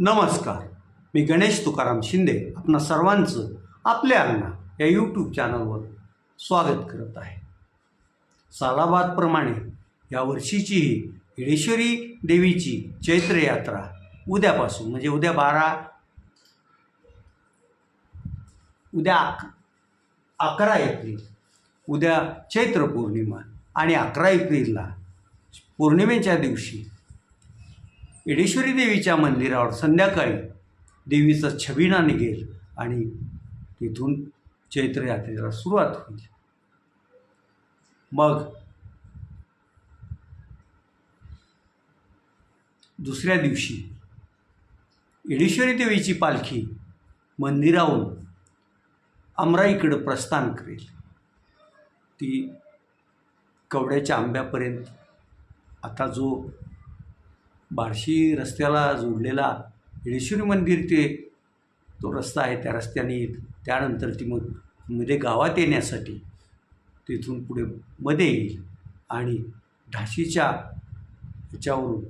नमस्कार. मी गणेश तुकाराम शिंदे आपणा सर्वांचं आपल्या अंगणा या यूट्यूब चॅनलवर स्वागत करत आहे. सालाबादप्रमाणे यावर्षीचीही हिडेश्वरी देवीची चैत्र यात्रा उद्यापासून म्हणजे उद्या बारा उद्या अक अकरा एप्रिल उद्या चैत्र पौर्णिमा आणि अकरा एप्रिलला पौर्णिमेच्या दिवशी येडेश्वरी देवीच्या मंदिरावर संध्याकाळी देवीचा छबिना निघेल आणि तिथून चैत्र यात्रेला सुरुवात होईल. मग दुसऱ्या दिवशी येडेश्वरी देवीची पालखी मंदिराहून अमराईकडं प्रस्थान करेल. ती कवड्याच्या आंब्यापर्यंत आता जो बार्शी रस्त्याला जोडलेला येडेश्वरी मंदिर ते तो रस्ता आहे त्या रस्त्याने त्यानंतर ती मग मध्ये गावात येण्यासाठी तिथून पुढे मध्ये येईल. आणि ढाशीच्या ह्याच्यावरून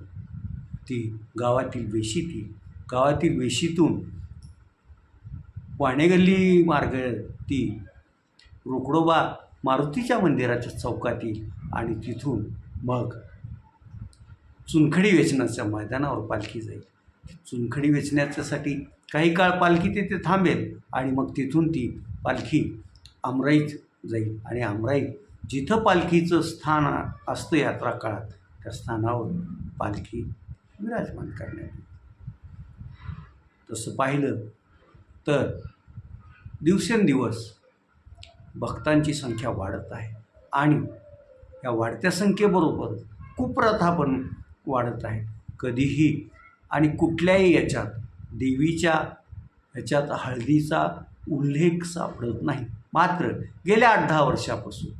ती गावातील वेशीत येईल गावातील वेशीतून वाणेगल्ली मार्ग ती रोकडोबा मारुतीच्या मंदिराच्या चौकात येईल. आणि तिथून मग चुनखडी वेचण्याच्या मैदानावर पालखी जाईल. चुनखडी वेचण्याच्यासाठी काही काळ पालखी तिथे थांबेल आणि मग तिथून ती पालखी आमराईत जाईल. आणि आमराई जिथं पालखीचं स्थान असतं यात्रा काळात त्या स्थानावर पालखी विराजमान करण्यात तसं पाहिलं तर दिवसेंदिवस भक्तांची संख्या वाढत आहे. आणि या वाढत्या संख्येबरोबर कुप्रथा पण वाढत आहे. कधीही आणि कुठल्याही याच्यात देवीच्या ह्याच्यात हळदीचा उल्लेख सापडत नाही. मात्र गेल्या आठ दहा वर्षापासून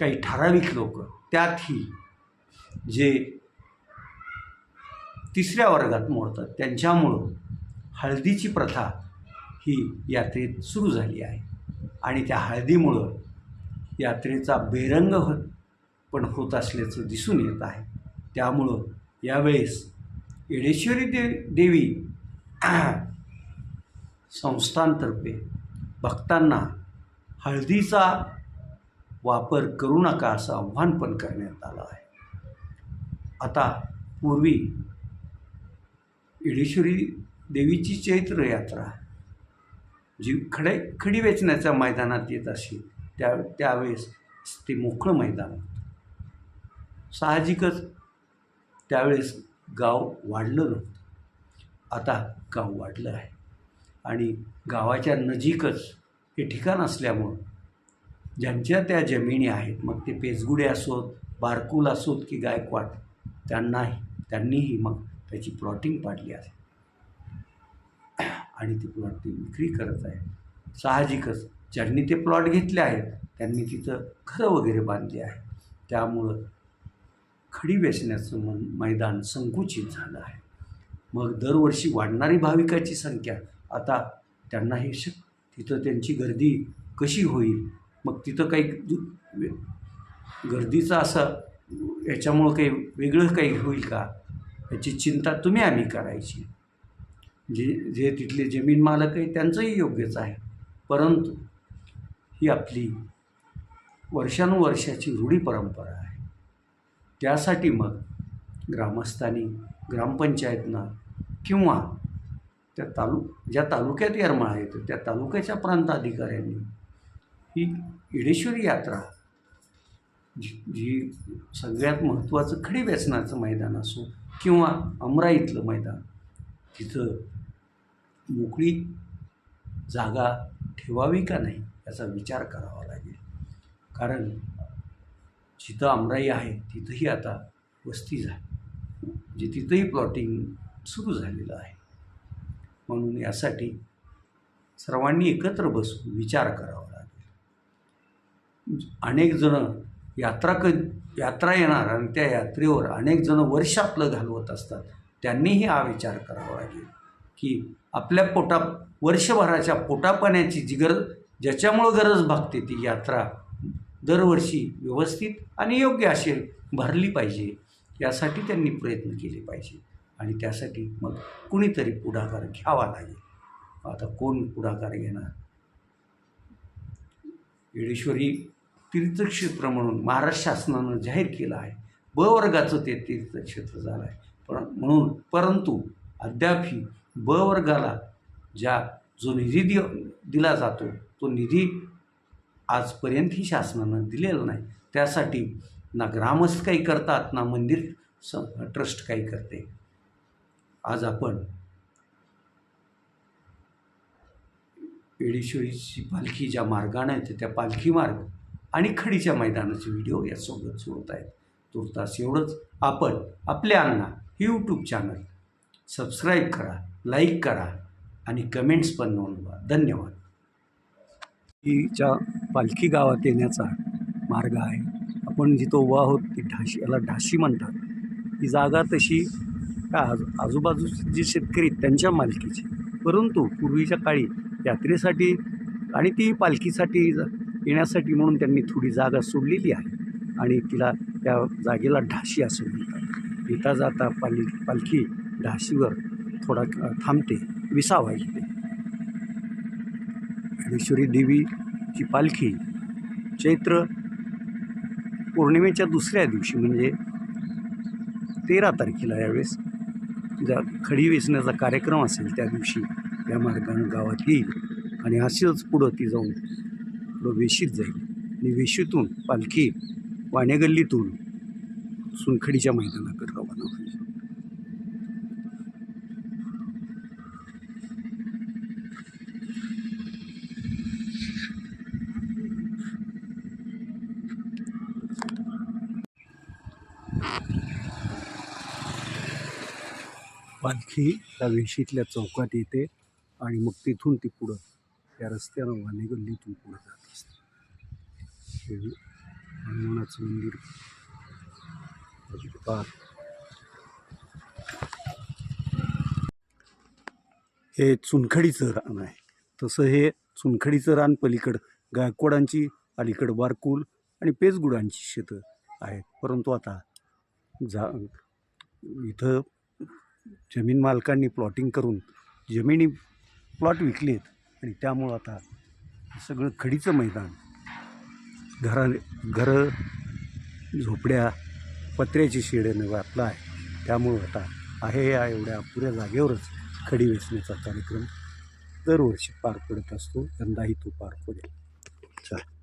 काही ठराविक लोक त्यातही जे तिसऱ्या वर्गात मोडतात त्यांच्यामुळं हळदीची प्रथा ही यात्रेत सुरू झाली आहे. आणि त्या हळदीमुळं यात्रेचा बेरंग हो पण होत असल्याचं दिसून येत आहे. त्यामुळं यावेळेस येडेश्वरी दे देवी संस्थांतर्फे भक्तांना हळदीचा वापर करू नका असं आव्हान पण करण्यात आलं आहे. आता पूर्वी येडेश्वरी देवीची चैत्र यात्रा जी खडे खडी वेचण्याच्या मैदानात येत असेल त्या त्यावेळेस ते मोकळं मैदान होतं. साहजिकच त्यावेळेस गाव वाढलं नव्हतं. आता गाव वाढलं आहे. आणि गावाच्या नजीकच हे ठिकाण असल्यामुळं ज्यांच्या त्या जमिनी आहेत मग ते पेजगुडे असोत बारकुल असोत की गायकवाड त्यांनाही त्यांनीही मग त्याची प्लॉटिंग पाडली आहे. आणि ते प्लॉट विक्री करत आहे. साहजिकच ज्यांनी ते प्लॉट घेतले आहेत त्यांनी तिथं घरं वगैरे बांधली आहे त्यामुळं खडी वेचण्याचं मन मैदान संकुचित झालं आहे. मग दरवर्षी वाढणारी भाविकाची संख्या आता त्यांना हे शक तिथं त्यांची गर्दी कशी होईल? मग तिथं काही दु- वे- गर्दीचं असं याच्यामुळं काही वेगळं काही होईल का? याची चिंता तुम्ही आम्ही करायची. जे जे तिथले जमीन मालक आहे त्यांचंही योग्यच आहे. परंतु ही आपली वर्षानुवर्षाची रूढी परंपरा आहे. त्यासाठी मग ग्रामस्थांनी ग्रामपंचायतनं किंवा त्या तालु ज्या तालुक्यात येरमाळा येतो त्या तालुक्याच्या प्रांताधिकाऱ्यांनी ही येडेश्वरी यात्रा जी जी सगळ्यात महत्त्वाचं खडी व्यसनाचं मैदान असो किंवा अमराईतलं मैदान तिथं मोकळी जागा ठेवावी का नाही याचा विचार करावा लागेल. कारण जिथं आमराई आहे तिथंही आता वस्ती झाली. म्हणजे तिथंही प्लॉटिंग सुरू झालेलं आहे. म्हणून यासाठी सर्वांनी एकत्र बसून विचार करावा लागेल. म्हणजे अनेक जणं यात्रा क यात्रा येणार आणि त्या यात्रेवर अनेक जणं वर्ष आपलं घालवत असतात. त्यांनीही हा विचार करावा लागेल की आपल्या पोटा वर्षभराच्या पोटापाण्याची जी गरज ज्याच्यामुळं गरज भागते ती यात्रा दरवर्षी व्यवस्थित आणि योग्य असेल भरली पाहिजे. यासाठी त्यांनी प्रयत्न केले पाहिजे. आणि त्यासाठी मग कुणीतरी पुढाकार घ्यावा लागेल. आता कोण पुढाकार घेणार? येडेश्वरी तीर्थक्षेत्र म्हणून महाराष्ट्र शासनानं जाहीर केलं आहे. ब वर्गाचं ते तीर्थक्षेत्र झालं आहे. पण म्हणून परंतु अद्यापही ब वर्गाला ज्या जो निधी दि दिला जातो तो निधी आजपर्यंतही शासनानं दिलेलं नाही. त्यासाठी ना ग्रामस्थ काही करतात ना मंदिर स ट्रस्ट काही करते. आज आपण येडेश्वरीची पालखी ज्या मार्गाने येते त्या पालखी मार्ग आणि खडीच्या मैदानाचे व्हिडिओ यासोबत सोडत आहेत. तुर्तास एवढंच. आपण आपल्या अंगणा यूट्यूब चॅनल सबस्क्राईब करा लाईक करा आणि कमेंट्स पण नोंदवा. धन्यवाद. हीच्या पालखी गावात येण्याचा मार्ग आहे. आपण जिथं उभा आहोत ती ढाशी याला ढाशी म्हणतात. ही जागा तशी काय आज आजूबाजूचे जे शेतकरी आहेत त्यांच्या मालकीची. परंतु पूर्वीच्या काळी यात्रेसाठी आणि ती पालखीसाठी येण्यासाठी म्हणून त्यांनी थोडी जागा सोडलेली आहे. आणि तिला त्या जागेला ढाशी असं म्हणतात. येता जाता पाली पालखी ढाशीवर थोडा थांबते विसावा येते. ज्ञानेश्वरी देवीची पालखी चैत्र पौर्णिमेच्या दुसऱ्या दिवशी म्हणजे तेरा तारखेला यावेळेस ज्या खडी वेचण्याचा कार्यक्रम असेल त्या दिवशी या मार्गानं गावात येईल आणि असेच पुढं ती जाऊन पुढं वेशीत जाईल. आणि वेशीतून पालखी वाणेगल्लीतून सुनखडीच्या मैदानाकडे रवाना होईल पालखी त्या वेशीतल्या चौकात येते आणि मग तिथून ती पुढं त्या रस्त्यानं वाणेगल्लीतून पुढं जात असते. हनुमानाचं मंदिर पार हे चुनखडीचं रान आहे. तसं हे चुनखडीचं रान पलीकडं गायकवाडांची अलीकडं बारकूल आणि पेजगुडांची शेतं आहेत. परंतु आता जा इथं जमीन मालकांनी प्लॉटिंग करून जमिनी प्लॉट विकलेत आणि त्यामुळं आता सगळं खडीचं मैदान. घरा घरं झोपड्या पत्र्याची शेडेनं व्यापला आहे. त्यामुळं आता आहे या एवढ्या अपुऱ्या जागेवरच खडी वेचण्याचा कार्यक्रम दरवर्षी पार पडत असतो. यंदाही तो पार पडेल. चला.